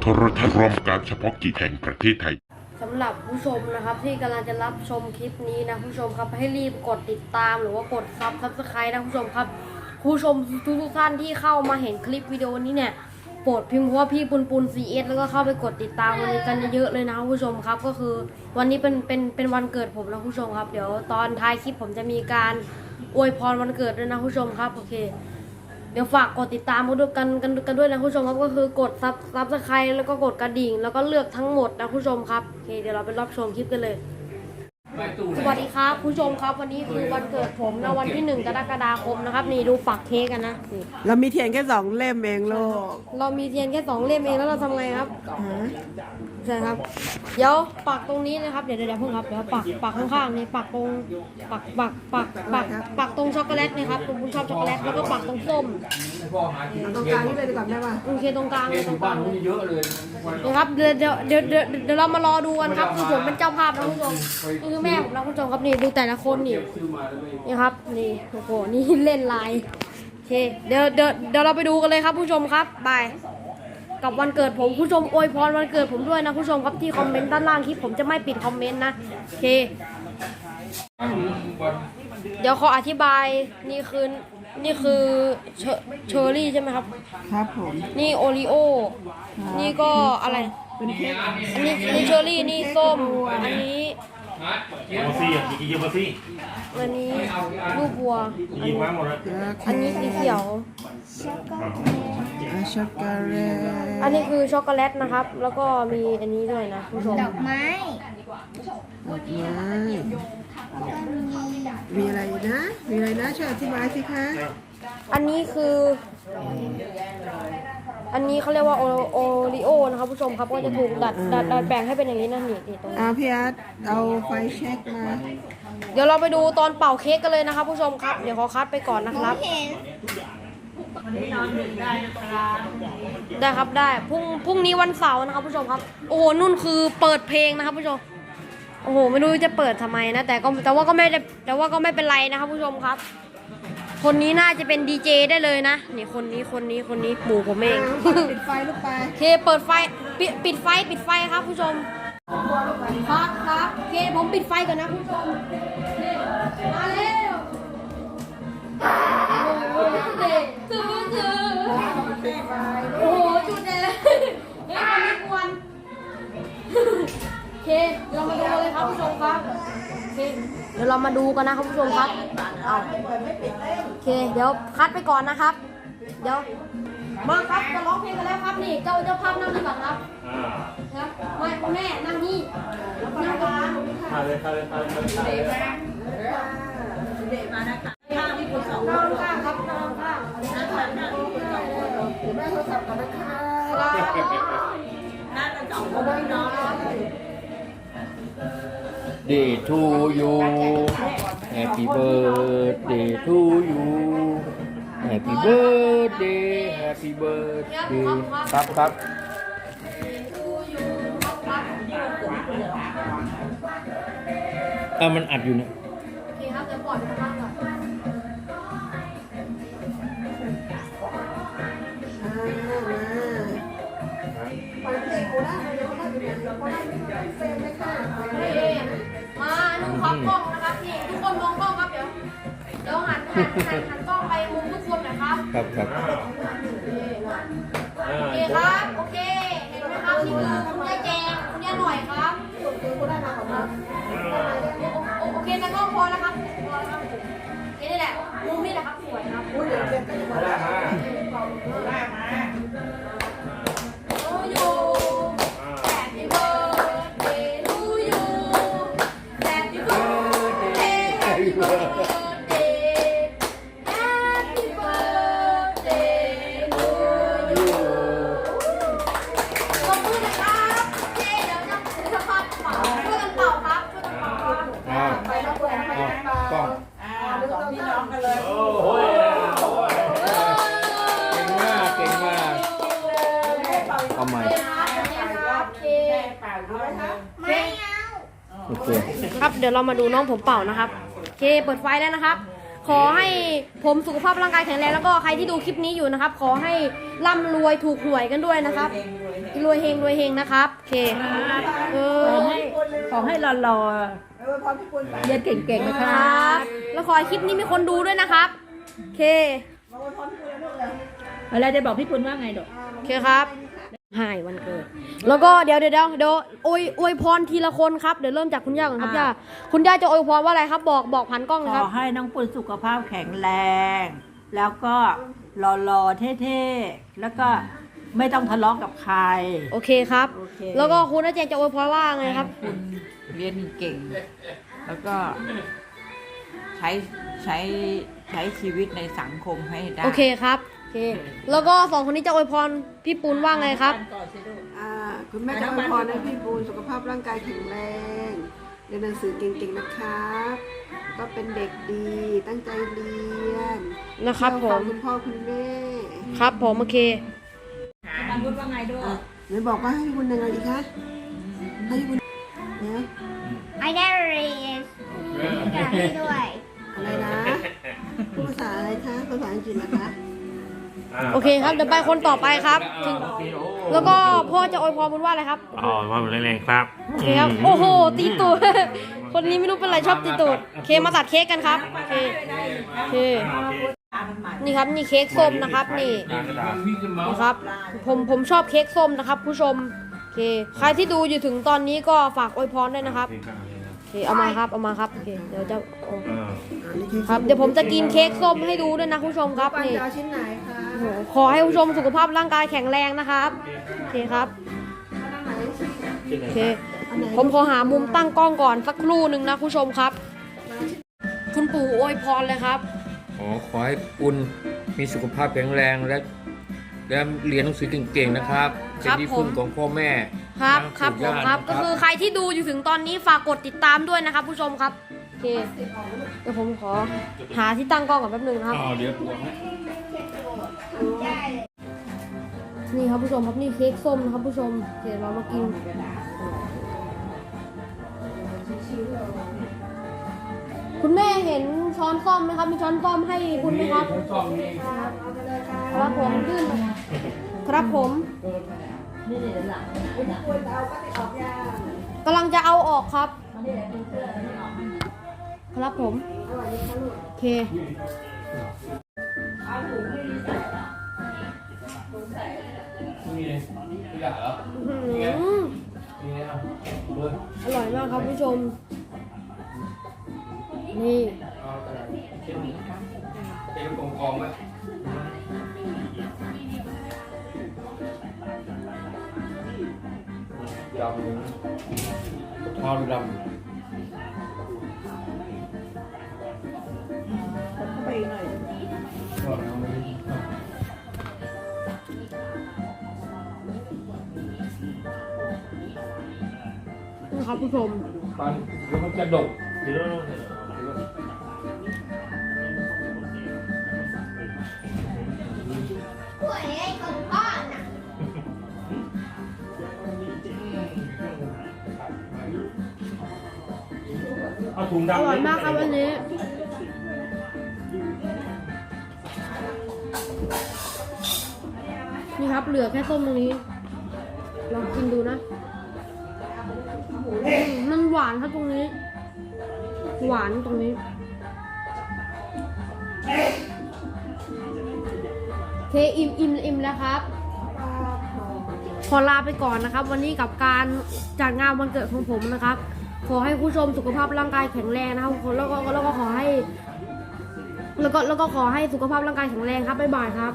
โทรทัศน์รวมการเฉพาะกิจแห่งประเทศไทยสำหรับผู้ชมนะครับที่กำลังจะรับชมคลิปนี้นะผู้ชมครับให้รีบกดติดตามหรือว่ากดซับซับสไครต์นะผู้ชมครับ ผู้ชมทุกทุกๆท่านที่เข้ามาเห็นคลิปวิดีโอนี้เนี่ยโปรดพิมพ์ว่าพี่ปุนปุน CS แล้วก็เข้าไปกดติดตามวันนี้กันเยอะๆเลยนะผู้ชมครับ ก็คือวันนี้เป็นเป็นเป็นวันเกิดผมนะผู้ชมครับ เดี๋ยวตอนท้ายคลิปผมจะมีการอวยพรวันเกิดด้วยนะผู้ชมครับโอเค เดี๋ยวฝากกดติดตามกันด้วยกันกันกันด้วยนะผู้ชมครับก็คือกดซับซับสไครต์แล้วก็กดกระดิ่ง แล้วก็เลือกทั้งหมดนะผู้ชมครับโอเคเดี๋ยวเราไปรับชมคลิปกันเลย สวัสดีครับผู้ชมครับวันนี้คือวันเกิดผมนะวันที่หนึ่งกรกฎาคมนะครับ นี่ดูปักเค้กกันนะนี่เรามีเทียนแค่สองเล่มเองลูกเรามีเทียนแค่สองเล่มเองแล้วเราทำไงครับฮะใช่ครับเดี๋ยวปักตรงนี้นะครับเดี๋ยวเดี๋ยวเพิ่งครับเดี๋ยวปักปักข้างๆนี่ปักตรงปักปักปักปักปักตรงช็อกโกแลตนะครับผมชอบช็อกโกแลตแล้วก็ปักตรงส้มตรงกลางนี่เลยดีกว่าได้ป่ะโอเคตรงกลางเลยตรงกลางนู้เลยเยอะเลยนะครับเดี๋ยวเดี๋ยวเดี๋ยวเดี๋ยวเรามารอดูกันครับคือผมเป็นเจ้าภาพนะคุณผู้ชมคือแม่ผมนะคุณผู้ชมครับนี่ดูแต่ละคนนี่ซื้อมาแล้วไม่นี่ครับนี่โอ้โหนี่เล่นลายโอเคเดี๋ยวเดี๋ยวเดี๋ยวเราไปดูกันเลยครับผู้ชมครับบายกับวันเกิดผมผู้ชมอวยพรวันเกิดผมด้วยนะผู้ชมครับที่คอมเมนต์ด้านล่างคลิปผมจะไม่ปิดคอมเมนต์นะโอเค เดี๋ยวขออธิบายนี่คือนี่คือเชอเชอรี่ใช่ไหมครับ ครับผม นี่โอริโอ นี่ก็อะไรเป็นเค้ก อันนี้นี่เชอรี่นี่ส้ม อันนี้ โมซี่อะกี่กิโมซี่อันนี้ลูกบัว ยิงมาหมดแล้วอันนี้สีเขียว อ่าช็อกโกแลตอันนี้คือช็อกโกแลตนะครับ แล้วก็มีอันนี้ด้วยนะผู้ชมดอกไม้ ดอกไม้มีอะไรนะ มีอะไรนะช่วยอธิบายสิคะ อันนี้คือ อันนี้เขาเรียกว่าโอโอริโอนะครับผู้ชมครับก็จะถูกดัดดัดดัดแปลงให้เป็นอย่างนี้นะนี่นี่ตรงนี้ อ่าพี่อาร์ตเอาไฟเช็คมา เดี๋ยวเราไปดูตอนเป่าเค้กกันเลยนะครับผู้ชมครับ เดี๋ยวขอคัดไปก่อนนะครับเห็นได้ครับได้พรุ่งพรุ่งนี้วันเสาร์นะครับผู้ชมครับ โอ้โหนุ่นคือเปิดเพลงนะครับผู้ชม โอ้โหไม่รู้จะเปิดทำไมนะแต่ก็แต่ว่าก็ไม่ได้แต่ว่าก็ไม่เป็นไรนะครับผู้ชมครับ คนนี้น่าจะเป็นดีเจได้เลยนะนี่คนนี้คนนี้คนนี้ปู่ผมเองปิดไฟลูกไปโอเคเปิดไฟปิดปิดไฟปิดไฟครับผู้ชมครับครับโอเคผมปิดไฟก่อนนะผู้ชมมาเร็วโอ้โหจุดเด็ดจุดจุดโอ้โหจุดเด็ดเลยเฮ้ยคนนี้กวนโอเคเรามาดูเลยครับผู้ชมครับโอ เดี๋ยวเรามาดูกันนะครับผู้ชมครับ เอาโอเค เดี๋ยวคัดไปก่อนนะครับ เดี๋ยว มาครับจะร้องเพลงกันแล้วครับนี่ เจ้าเจ้าภาพนั่งนี่ก่อนครับครับไม่คุณแม่นั่งนี่นั่งก่อนทานเลยทานเลยทานเลยทานเลยนั่งข้า เดย์ทูยูแฮปปี้เบิร์ดเดย์ทูยูแฮปปี้เบิร์ดเดย์แฮปปี้เบิร์ดเดย์ครับครับอะมันอัดอยู่เนี่ย ครับครับโอเคครับ โอเค เห็นไหมครับนี่คือคุณยายแจงคุณยายหน่อยครับโคราชมาของเราโอเคแต่ก็พอแล้วครับพอแล้วครับโอเคนี่แหละมุมนี่แหละครับสวยครับ เอาโอเคครับเดี๋ยวเรามาดูน้องผมเป่านะครับโอเคเปิดไฟแล้วนะครับ ขอให้ผมสุขภาพร่างกายแข็งแรงแล้วก็ใครที่ดูคลิปนี้อยู่นะครับ ขอให้ร่ำรวยถูกหวยกันด้วยนะครับ รวยเฮงรวยเฮงนะครับโอเคเออขอให้ขอให้รอรอเออพอพี่ปุณไปเรียนเก่งๆนะคครรัับบแล้วขอให้คลิปนี้มีคนดูด้วยนะครับโอเคมาวันพรพี่ปุณลูกเลยอะไรจะบอกพี่ปุณว่าไงดอกโอเคครับ หายวันเกิด แล้วก็เดี๋ยวเดี๋ยวเดี๋ยวเดี๋ยวอวยอวยพรทีละคนครับ เดี๋ยวเริ่มจากคุณย่าก่อนครับย่า คุณย่าจะอวยพรว่าอะไรครับ บอกบอกผ่านกล้องขนะคอรับ ให้น้องปุณสุขภาพแข็งแรง แล้วก็รอรอๆเท่ๆ แล้วก็ไม่ต้องทะเลาะกับใคร โอเคครับ โอเค แล้วก็คุณน้าเจนจะอวยพรว่าไงครับคุณเรียนเก่ง แล้วก็ใช้ใช้ใช้ชีวิตในสังคมให้ได้ โอเคครับโอ เค แล้วก็สองคนนี้จะอวยพรพี่ปูนว่าไงครับอ่าคุณแม่จะอวยพรให้พี่ปุณสุขภาพร่างกายแข็งแรง เรียนหนังสือเก่งๆนะครับ ก็เป็นเด็กดี ตั้งใจเรียนนะครับผเชื่อฟัมงคุณพ่อคุณแม่ครับผมโอเคน้องปุณว่าไงด้วย อะไหนบอกว่าให้พี่ปุณยังไงดีคะให้พี่ปุณเนี่ย I never read กาให้ด้วยอะไรนะพูดภาษาอะไรคะ ภาษาอังกฤษนะคะ โอเคครับเดี๋ยวไปคนต่อไปครับถึงแล้วก็พ่อจะอวยพรบุญว่าอะไรครับอ๋อว่าแรงๆครับโอเคครับโอ้โหตีตูดคนนี้ไม่รู้เป็นไรชอบตีตูดโอเคมาตัดเค้กกันครับโอเคโอเคนี่ครับนี่เค้กส้มนะครับนี่นะครับผมผมชอบเค้กส้มนะครับ ผู้ชมโอเคใครที่ดูอยู่ถึงตอนนี้ก็ฝากอวยพรด้วยนะครับโอ เคเอามาครับเอามาครับโอเคเดี๋ยวจะเอาเอออ่านี่คือครับเดี๋ยวผมจะกินเค้กส้มให้ดูด้วยนะผู้ชมครับปันนี่จะเอาชิ้นไหนคะโอ้โหขอให้ผู้ชมสุขภาพร่างกายแข็งแรงนะครับโอเคครับอันไหนโอเคอันไหนผมขอหามุมตั้งกล้องก่อนสักครู่หนึ่งนะผู้ชมครับ คุณปู่อวยพรเลยครับขอขอให้คุณมีสุขภาพแข็งแรงและ และเรียนหนังสือเก่งๆนะครับคเป็นรับที่พึ่งผมของพ่อแม่ครับนะครับผมญาติครับนะก็คือใครที่ดูอยู่ถึงตอนนี้ฝากกดติดตามด้วยนะครับ ผู้ชมครับโอเคเดี๋ยวผมขอหาที่ตั้งกล้องก่อนแป๊บหนึงนะครับอ๋อเดี๋ยวปวดนะนี่ครับผู้ชมครับนี่เค้กส้มนะครับผู้ชมเดี๋ยวเรามากินคุณแม่เห็นช้อนส้อมไหมครับ มีช้อนส้อมให้คุณไหมครับครับผมยื่นมา ครับผมกำลังจะเอาออกครับ ครับผมโอเคอร่อยมากครับผู้ชม นี่เป็นกองกองไหม ดำทอดดำไปอีกหน่อยนะครับผู้ชมปันแล้วมันจะดกเดี๋ยว เอาถุงอดำร่อยมากครับวันนี้ นี่ครับเหลือแค่ส้มตรงนี้ ลองกินดูนะอืมมันหวานครับตรงนี้ หวานตรงนี้เคอิ่มอิ่มอิ่มแล้วครับ ขอลาไปก่อนนะครับ วันนี้กับการจัดงานวันเกิดของผมนะครับ ขอให้ผู้ชมสุขภาพร่างกายแข็งแรงนะครับแล้วก็แล้วก็ขอให้ แล้วก็แล้วก็ขอให้สุขภาพร่างกายแข็งแรงครับบ๊ายบายครับ